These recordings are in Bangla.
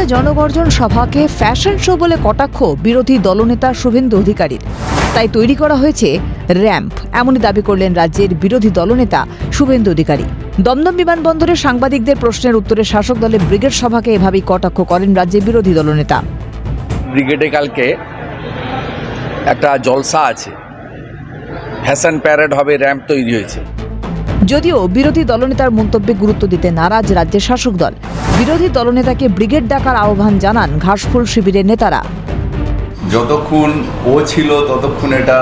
ব্রিগেডে জনগর্জন সভাকে ফ্যাশন শো বলে কটাক্ষ বিরোধী দলনেতা শুভেন্দু অধিকারীর। তাই তৈরি করা হয়েছে র্যাম্প এমনই দাবি করলেন রাজ্যের বিরোধী দলনেতা শুভেন্দু অধিকারী। দমদম বিমানবন্দরে সাংবাদিকদের প্রশ্নের উত্তরে শাসক দলের ব্রিগেড সভাকে এভাবেই কটাক্ষ করেন রাজ্যের বিরোধী দলনেতা। ব্রিগেডে কালকে একটা জলসা আছে। ফ্যাশন প্যারেড হবে র্যাম্প তৈরি হয়েছে। যদিও বিরোধী দলনেতার মন্তব্যে গুরুত্ব দিতে নারাজ রাজ্যের শাসক দল। বিরোধী দলনেতাকে ব্রিগেড ডাকার আহ্বান জানান ঘাসফুল শিবিরের নেতারা। যতক্ষণ ও ছিল ততক্ষণ এটা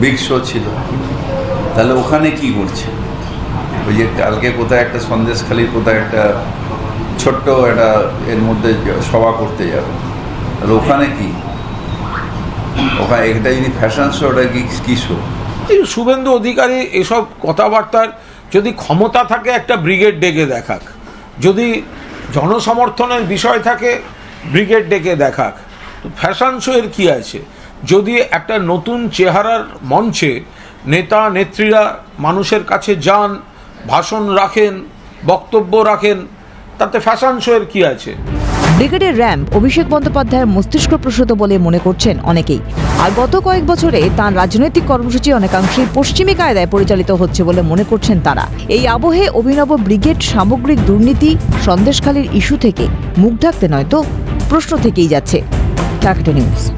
বিগ শো ছিল। তাহলে ওখানে কি করছে ওই যে কালকে কোথায় একটা সন্দেশখালির কোথায় একটা ছোট্ট একটা এর মধ্যে সভা করতে যাবে। তাহলে ওখানে কি? ওখানে এটা যদি ফ্যাশন শো ওটা কি কি শো এই শুভেন্দু অধিকারী এসব কথাবার্তার যদি ক্ষমতা থাকে একটা ব্রিগেড ডেকে দেখাক। যদি জনসমর্থনের বিষয় থাকে, ব্রিগেড ডেকে দেখাক। তো ফ্যাশন শো এর কী আছে? যদি একটা নতুন চেহারার মঞ্চে নেতা, নেত্রীরা মানুষের কাছে যান, ভাষণ রাখেন, বক্তব্য রাখেন, তাতে ফ্যাশন শো এর কী আছে? ব্রিগেডের র্যাম্প অভিষেক বন্দ্যোপাধ্যায়ের মস্তিষ্ক প্রসূত বলে মনে করছেন অনেকেই। আর গত কয়েক বছরে তার রাজনৈতিক কর্মসূচি অনেকাংশেই পশ্চিমী কায়দায় পরিচালিত হচ্ছে বলে মনে করছেন তারা। এই আবহে অভিনব ব্রিগেড, সামগ্রিক দুর্নীতি, সন্দেশখালীর ইস্যু থেকে মুখ ঢাকতে নয়তো প্রশ্ন থেকেই যাচ্ছে। Capital news.